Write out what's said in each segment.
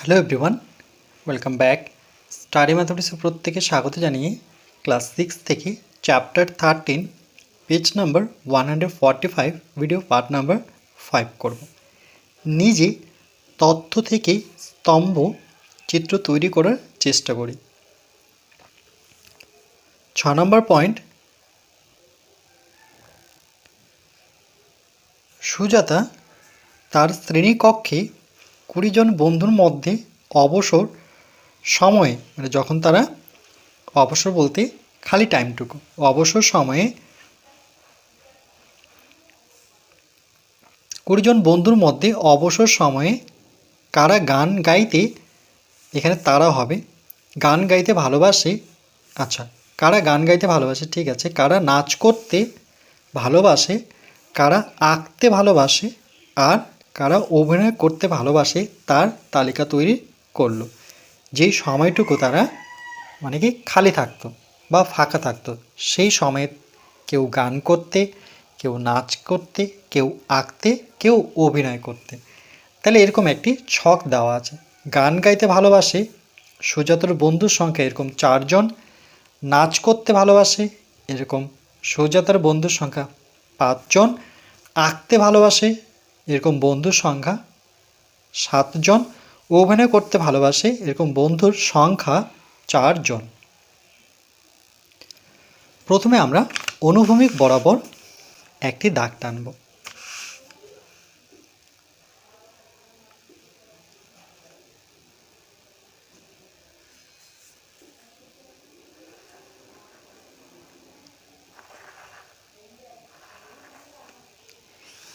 Hello everyone welcome back study ম্যাথমেটিক্সের প্রত্যেকে স্বাগত জানিয়ে ক্লাস সিক্স থেকে chapter thirteen page number one hundred forty five video part number five করব। নিজে তথ্য থেকে স্তম্ভ, চিত্র তৈরি করার চেষ্টা করি। ছ নম্বর পয়েন্ট সুজাতা তার শ্রেণীকক্ষে কুড়ি জন বন্ধুর মধ্যে অবসর সময়ে মানে যখন তারা অবসর বলতে খালি টাইমটুকু, অবসর সময়ে কুড়ি জন বন্ধুর মধ্যে অবসর সময়ে কারা গান গাইতে, এখানে তারা হবে। গান গাইতে ভালোবাসে আচ্ছা কারা গান গাইতে ভালোবাসে, ঠিক আছে, কারা নাচ করতে ভালোবাসে, কারা আঁকতে ভালোবাসে, আর কারা অভিনয় করতে ভালোবাসে তার তালিকা তৈরি করল। যেই সময়টুকু তারা মানে কি খালি থাকতো বা ফাঁকা থাকতো, সেই সময়ে কেউ গান করতে, কেউ নাচ করতে, কেউ আঁকতে, কেউ অভিনয় করতে। তাহলে এরকম একটি ছক দেওয়া আছে। গান গাইতে ভালোবাসে, সুজাতার বন্ধুর সংখ্যা এরকম চারজন। নাচ করতে ভালোবাসে, এরকম সুজাতার বন্ধুর সংখ্যা পাঁচজন। আঁকতে ভালোবাসে এরকম বন্ধুর সংখ্যা সাতজন ওভেনে করতে ভালোবাসে এরকম বন্ধুর সংখ্যা চারজন। প্রথমে আমরা অনুভূমিক বরাবর একটি দাগ টানব।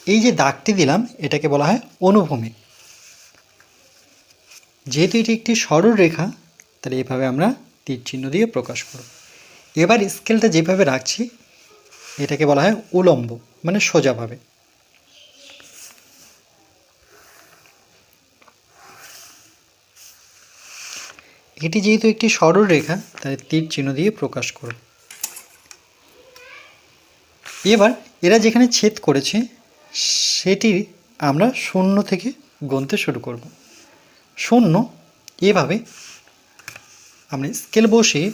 এই যে দাগটি দিলাম, এটাকে বলা হয় অনুভূমিক। যেহেতু এটি একটি সরল রেখা, তাহলে এভাবে আমরা তীর চিহ্ন দিয়ে প্রকাশ করব। এবার স্কেলটা যেভাবে রাখছি, এটাকে বলা হয় উলম্ব মানে সোজাভাবে। এটি যেহেতু একটি সরল রেখা তাই তীর চিহ্ন দিয়ে প্রকাশ করব। এবার এরা যেখানে ছেদ করেছে সেটি আমরা শূন্য থেকে গুনতে শুরু করব। শূন্য, এভাবে আমরা স্কেল বসিয়ে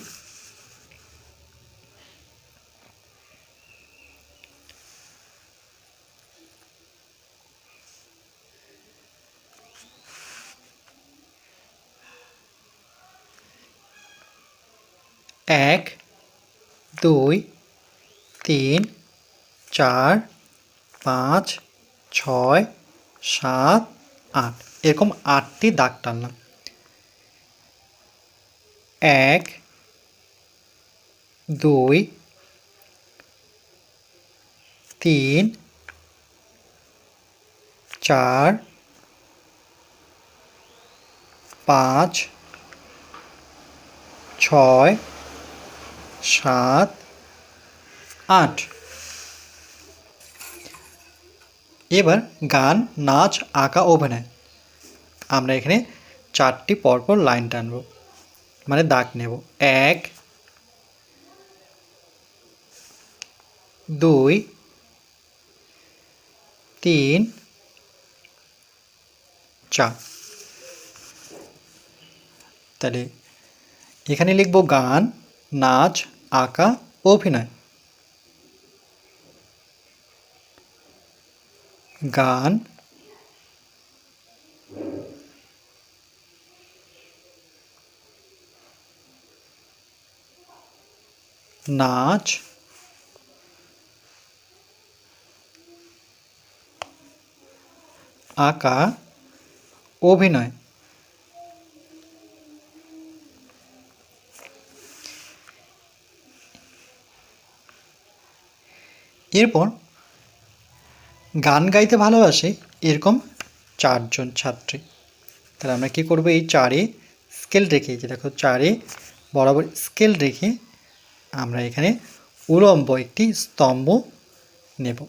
এক, দুই, তিন, চার পাঁচ, ছয়, সাত, আট। এরকম আটটি দাগ টানলাম। এক, দুই, তিন, চার, পাঁচ, ছয়, সাত, আট। এবার গান, নাচ, আঁকা, অভিনয়। আমরা এখানে চারটি পরপর লাইন টানব। মানে দাগ নেব। এক, দুই, তিন, চার। তাহলে এখানে লিখব গান, নাচ, আঁকা, অভিনয়। গান। নাচ। আঁকা। অভিনয়। এরপর গান গাইতে ভালোবাসে এরকম চারজন ছাত্রী। তাহলে আমরা কী করব? এই চারে স্কেল রেখে যে দেখো চারে বরাবর স্কেল রেখে আমরা এখানে উলম্ব একটি স্তম্ভ নেব।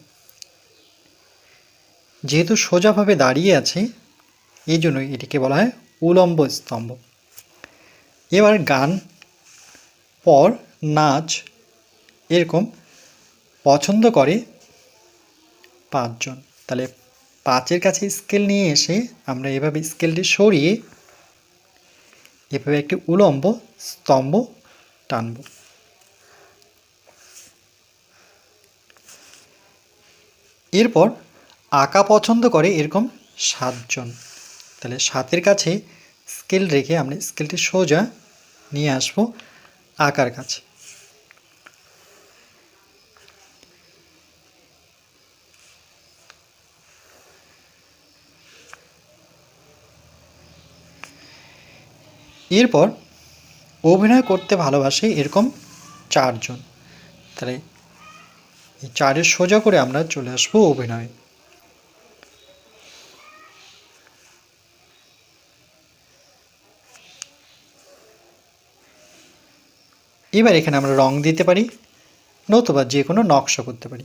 যেহেতু সোজাভাবে দাঁড়িয়ে আছে, এই জন্য এটিকে বলা হয় উলম্ব স্তম্ভ। এবার গান, পর, নাচ এরকম পছন্দ করে পাঁচজন। তাহলে পাঁচের কাছে স্কেল নিয়ে এসে আমরা এভাবে স্কেলটি সরিয়ে এভাবে একটি উলম্ব স্তম্ভ টানব। এরপর আঁকা পছন্দ করে এরকম সাতজন। তাহলে সাতের কাছে স্কেল রেখে আমরা স্কেলটি সোজা নিয়ে আসব আঁকার কাছে। এরপর অভিনয় করতে ভালোবাসে এরকম চারজন। তাহলে এই চারের সোজা করে আমরা চলে আসব অভিনয়। এবার এখানে আমরা রং দিতে পারি, নতুবা যে কোনো নকশা করতে পারি।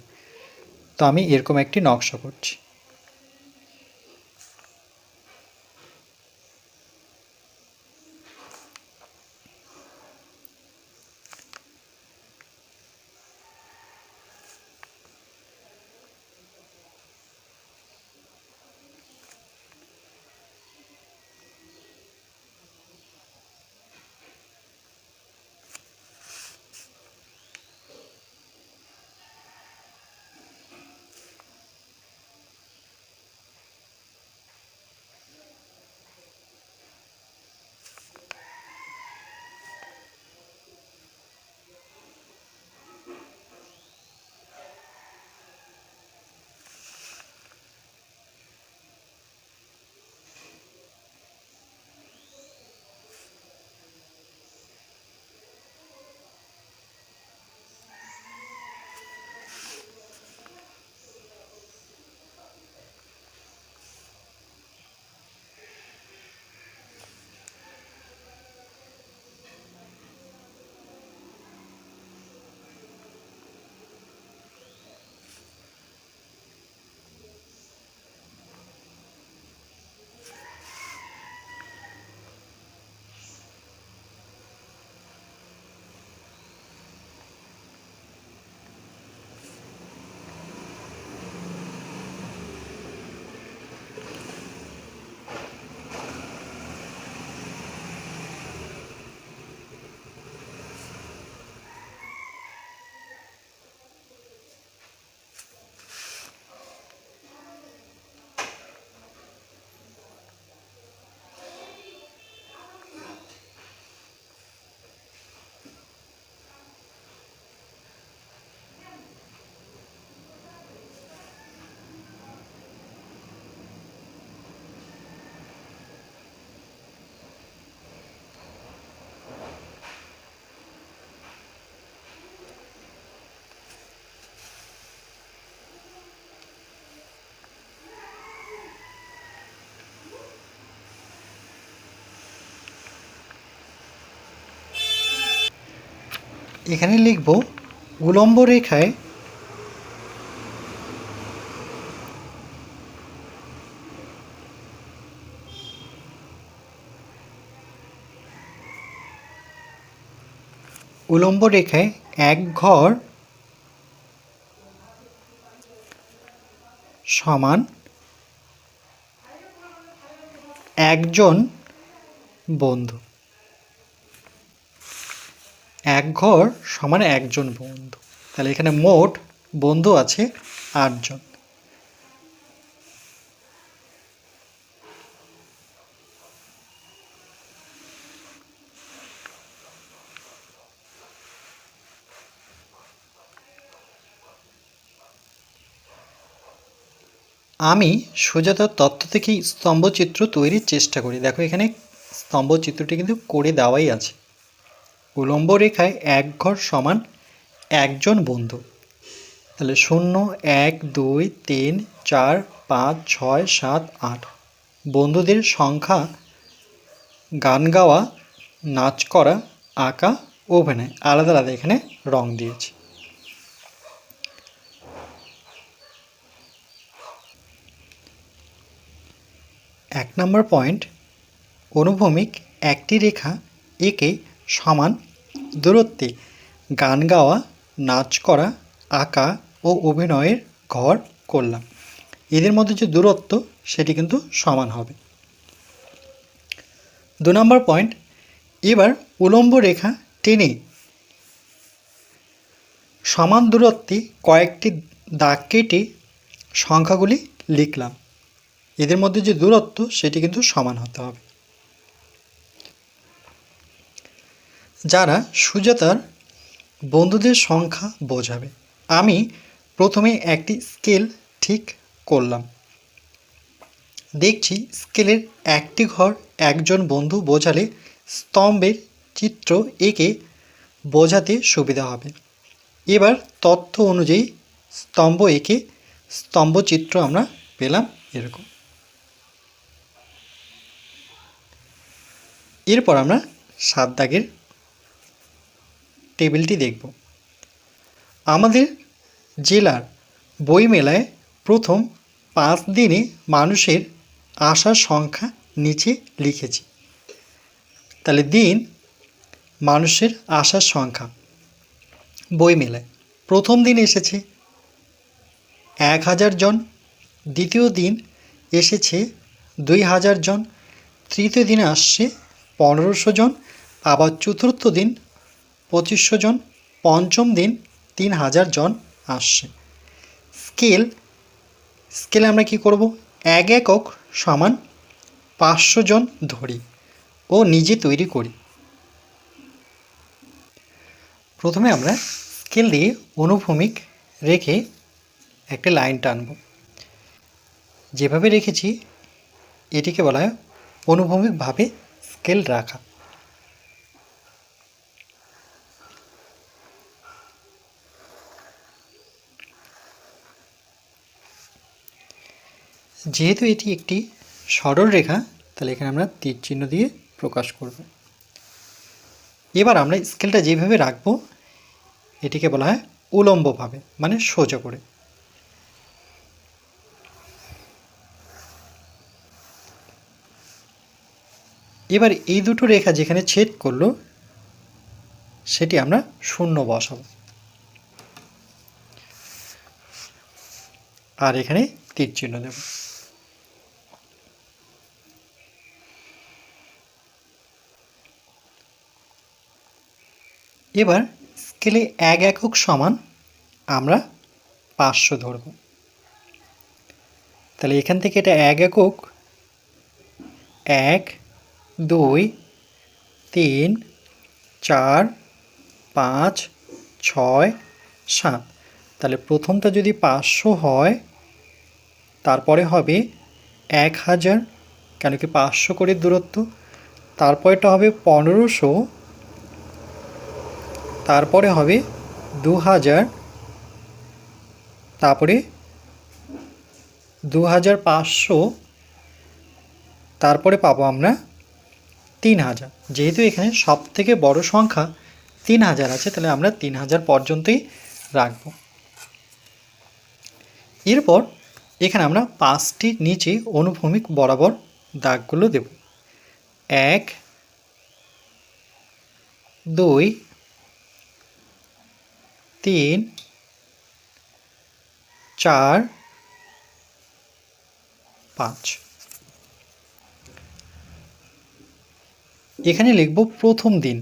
তো আমি এরকম একটি নকশা করছি। এখানে লিখব উলম্ব রেখায় উলম্ব রেখায় এক ঘর সমান একজন বন্ধু। এক ঘর সমান একজন বন্ধু। তাহলে এখানে মোট বন্ধু আছে আটজন। আমি সুজাতার তত্ত্ব থেকেই স্তম্ভচিত্র তৈরির চেষ্টা করি। দেখো এখানে স্তম্ভচিত্রটি কিন্তু করে দেওয়াই আছে। উলম্ব রেখায় এক ঘর সমান একজন বন্ধু। তাহলে শূন্য, এক, দুই, তিন, চার, পাঁচ, ছয়, সাত, আট। বন্ধুদের সংখ্যা, গান গাওয়া, নাচ করা, আঁকা ওভেনে আলাদা আলাদা এখানে রং দিয়েছি। এক নম্বর পয়েন্ট, অনুভূমিক একটি রেখা একে সমান দূরত্বে গান গাওয়া, নাচ করা, আঁকা ও অভিনয়ের ঘর করলাম। এদের মধ্যে যে দূরত্ব, সেটি কিন্তু সমান হবে। দু নম্বর পয়েন্ট এবার উলম্ব রেখা টেনে সমান দূরত্বে কয়েকটি দাগ কেটে সংখ্যাগুলি লিখলাম। এদের মধ্যে যে দূরত্ব, সেটি কিন্তু সমান হতে হবে। যারা সুজাতার বন্ধুদের সংখ্যা বোঝাবে। আমি প্রথমে একটি স্কেল ঠিক করলাম। দেখছি স্কেলের একটি ঘর একজন বন্ধু বোঝালে স্তম্ভের চিত্র এঁকে বোঝাতে সুবিধা হবে। এবার তথ্য অনুযায়ী স্তম্ভ এঁকে স্তম্ভ চিত্র আমরা পেলাম এরকম। এরপর আমরা সাত দাগের টেবিলটি দেখব। আমাদের জেলার বইমেলায় প্রথম পাঁচ দিনে মানুষের আসার সংখ্যা নিচে লিখেছি। তাহলে দিন মানুষের আসার সংখ্যা বইমেলায়। প্রথম দিন এসেছে এক হাজার জন, দ্বিতীয় দিন এসেছে দুই হাজার জন, তৃতীয় দিনে আসছে পনেরোশো জন, আবার চতুর্থ দিন পঁচিশশো জন, পঞ্চম দিন তিন হাজার জন আসছে। স্কেল, স্কেলে আমরা কি করব? এক একক সমান পাঁচশো জন ধরি ও নিজে তৈরি করি। প্রথমে আমরা স্কেল দিয়ে অনুভূমিক রেখে একটা লাইন টানব। যেভাবে রেখেছি, এটিকে বলা হয় অনুভূমিকভাবে স্কেল রাখা। যেহেতু এটি একটি সরল রেখা, তাহলে এখানে আমরা তীর চিহ্ন দিয়ে প্রকাশ করব। এবার আমরা স্কেলটা যেভাবে রাখব, এটিকে বলা হয় উলম্বভাবে মানে সোজা করে। এবার এই দুটো রেখা যেখানে ছেদ করল, সেটি আমরা শূন্য বসাবো। আর এখানে তীর চিহ্ন দেব। এবার স্কেলে এক একক সমান আমরা পাঁচশো ধরব। তাহলে এখান থেকে এটা এক একক, এক, দুই, তিন, চার, পাঁচ, ছয়, সাত। তাহলে প্রথমটা যদি পাঁচশো হয়, তারপরে হবে এক হাজার, কেন কি পাঁচশো করে দূরত্ব। তারপরেটা হবে পনেরোশো তারপরে হবে দু হাজার তারপরে দু হাজার পাঁচশো, তারপরে পাবো আমরা তিন হাজার যেহেতু এখানে সব থেকে বড় সংখ্যা তিন হাজার আছে, তাহলে আমরা তিন হাজার পর্যন্তই রাখব। এরপর এখানে আমরা পাঁচটি নিচে অনুভূমিক বরাবর দাগগুলো দেব। এক, দুই তিন চার পাঁচ। এখানে লিখব প্রথম দিন।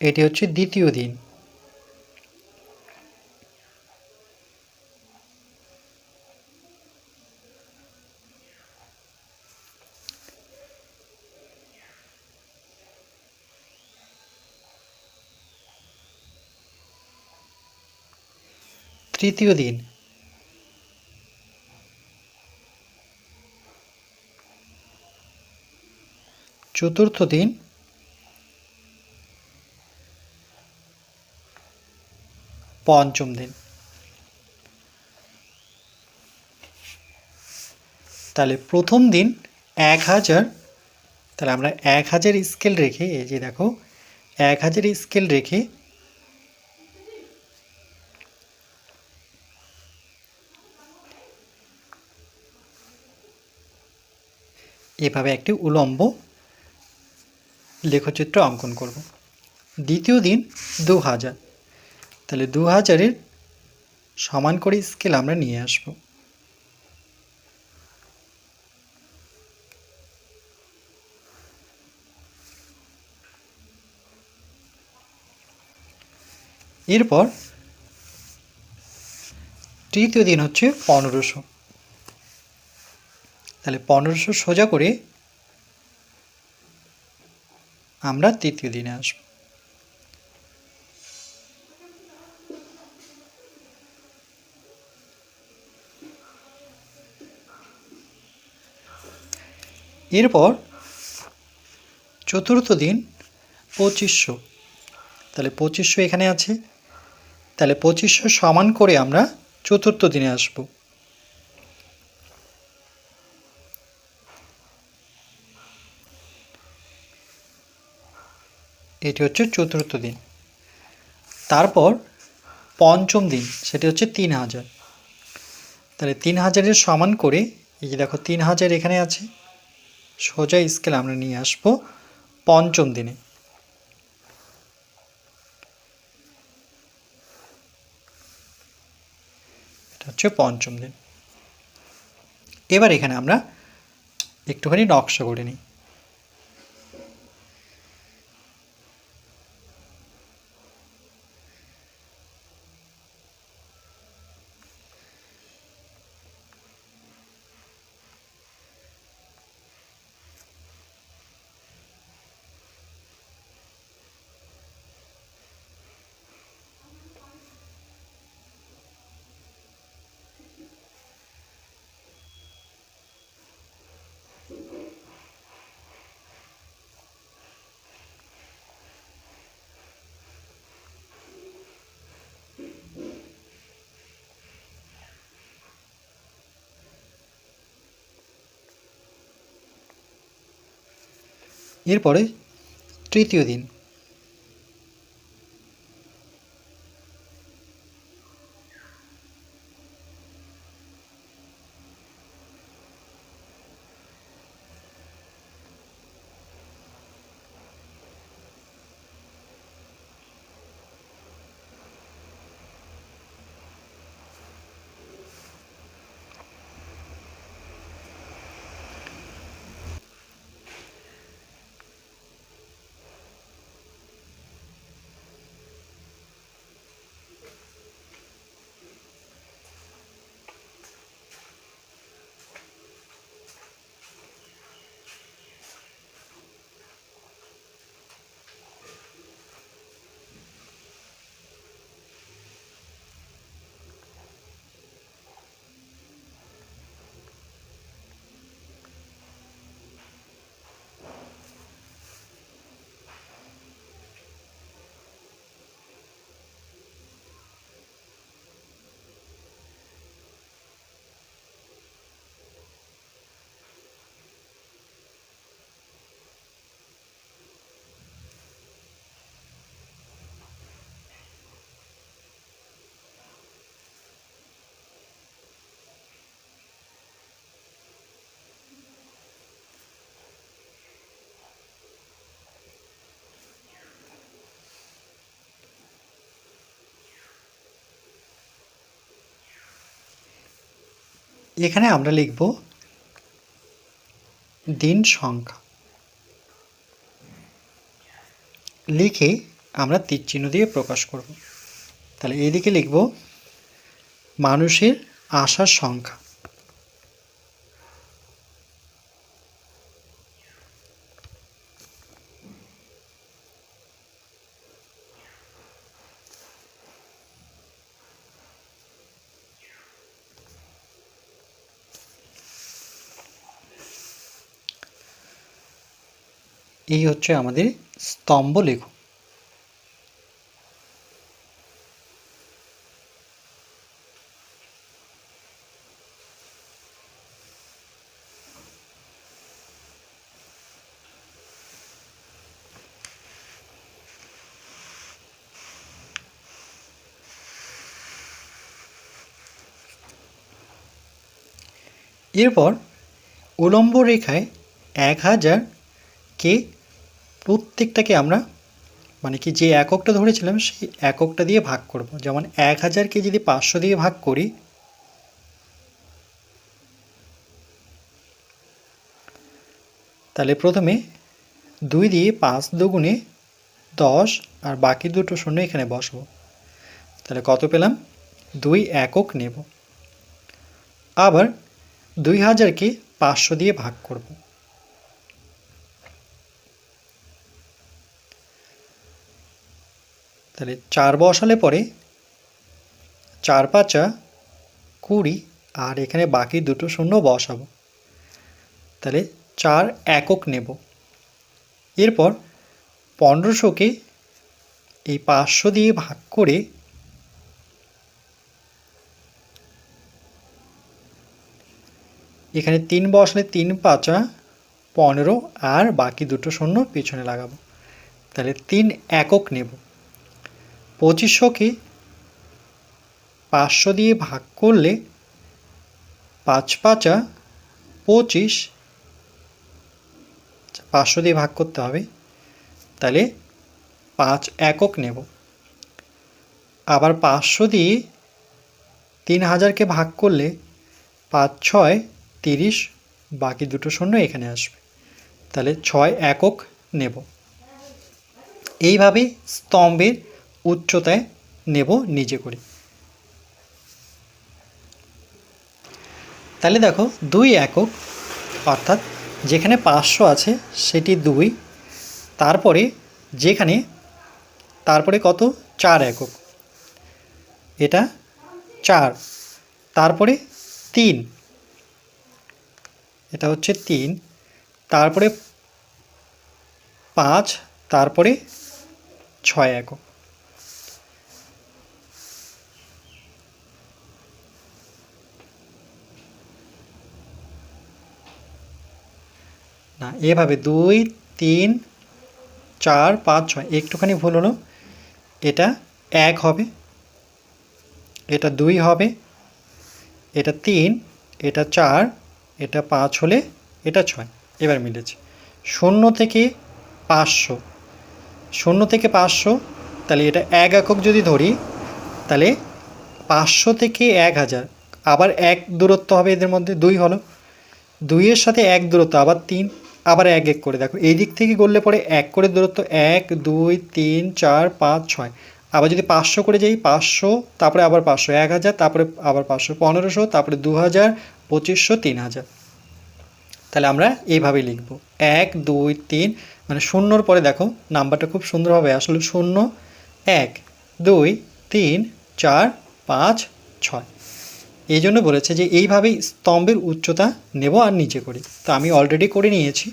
এটি হচ্ছে দ্বিতীয় দিন। তৃতীয় দিন। চতুর্থ দিন। পঞ্চম দিন। তাহলে প্রথম দিন এক হাজার, তাহলে আমরা এক হাজার স্কেল রেখে, এই যে দেখো, এক হাজার স্কেল রেখে এভাবে একটি উলম্ব লেখচিত্র অঙ্কন করব। দ্বিতীয় দিন দু হাজার তাহলে দু হাজারের সমান করে স্কেল আমরা নিয়ে আসব। এরপর তৃতীয় দিন হচ্ছে পনেরোশো। তাহলে পনেরোশো সোজা করে আমরা তৃতীয় দিনে আসব। এরপর চতুর্থ দিন পঁচিশশো। তাহলে পঁচিশশো এখানে আছে। তাহলে পঁচিশশো সমান করে আমরা চতুর্থ দিনে আসব। এটি হচ্ছে চতুর্থ দিন। তারপর পঞ্চম দিন, সেটি হচ্ছে তিন হাজার। তাহলে তিন হাজারের সমান করে, এই যে দেখো তিন হাজার এখানে আছে, সোজা স্কেল আমরা নিয়ে আসব পঞ্চম দিনে। এটা হচ্ছে পঞ্চম দিন। এবার এখানে আমরা একটুখানি নকশা করে নিই। এরপরে তৃতীয় দিন। এখানে আমরা লিখব দিন সংখ্যা। লিখে আমরা তীর চিহ্ন দিয়ে প্রকাশ করব। তাহলে এদিকে লিখব মানুষের আশার সংখ্যা। এই হচ্ছে আমাদের স্তম্ভ লেখ এরপর উলম্ব রেখায় এক হাজার কে? প্রত্যেকটাকে আমরা মানে কি যে এককটা ধরেছিলাম, সেই এককটা দিয়ে ভাগ করব। যেমন এক হাজারকে যদি পাঁচশো দিয়ে ভাগ করি, তাহলে প্রথমে দুই দিয়ে পাঁচ দুগুণে দশ আর বাকি দুটো শূন্য এখানে বসবো। তাহলে কত পেলাম? দুই একক নেব। আবার দুই হাজারকে পাঁচশো দিয়ে ভাগ করব। তাহলে চার বসালে পরে চার পাঁচা কুড়ি, আর এখানে বাকি দুটো শূন্য বসাবো। তাহলে চার একক নেব। এরপর পনেরোশোকে এই পাঁচশো দিয়ে ভাগ করে এখানে তিন বসলে তিন পাঁচা পনেরো, আর বাকি দুটো শূন্য পিছনে লাগাবো। তাহলে তিন একক নেব। পঁচিশশোকে পাঁচশো দিয়ে ভাগ করলে পাঁচ পাঁচা পঁচিশ। পাঁচশো দিয়ে ভাগ করতে হবে। তাহলে পাঁচ একক নেব। আবার পাঁচশো দিয়ে তিন হাজারকে ভাগ করলে পাঁচ ছয় তিরিশ, বাকি দুটো শূন্য এখানে আসবে। তাহলে ছয় একক নেব। এইভাবে স্তম্ভের উচ্চতায় নেব নিজে করে। তাহলে দেখো দুই একক, অর্থাৎ যেখানে পাঁচশো আছে সেটি দুই, তারপরে যেখানে, তারপরে কত? চার একক। এটা চার, তারপরে তিন, এটা হচ্ছে তিন, তারপরে পাঁচ, তারপরে ছয় একক। এভাবে দুই, তিন, চার, পাঁচ, ছয়, একটুখানি ভুল হলো। এটা এক হবে, এটা দুই হবে, এটা তিন, এটা চার, এটা পাঁচ হলে এটা ছয়। এবার মিলেছে। শূন্য থেকে পাঁচশো। শূন্য থেকে পাঁচশো, তাহলে এটা এক একক যদি ধরি, তাহলে পাঁচশো থেকে এক হাজার। আবার এক দূরত্ব হবে এদের মধ্যে, দুই হলো। দুইয়ের সাথে এক দূরত্ব, আবার তিন। আবার এক এক করে, দেখো এই দিক থেকে করলে পরে এক করে দূরত্ব এক, দুই, তিন, চার, পাঁচ, ছয়। আবার যদি পাঁচশো করে যাই, পাঁচশো, তারপরে আবার পাঁচশো, এক হাজার, তারপরে আবার পাঁচশো, পনেরোশো, তারপরে দু হাজার, পঁচিশশো, তিন হাজার। তাহলে আমরা এইভাবে লিখব। এক, দুই, তিন মানে শূন্যর পরে দেখো নাম্বারটা খুব সুন্দরভাবে আসলে, শূন্য, এক, দুই, তিন, চার, পাঁচ, ছয়। এই জন্য বলেছে যে এইভাবেই স্তম্ভের উচ্চতা নেব আর নিচে করি। তো আমি অলরেডি করে নিয়েছি।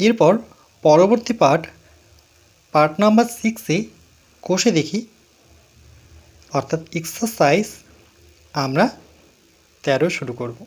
এরপর পরবর্তী পার্ট পার্ট নাম্বার সিক্সে কষে দেখি অর্থাৎ এক্সারসাইজ আমরা তেরো শুরু করব।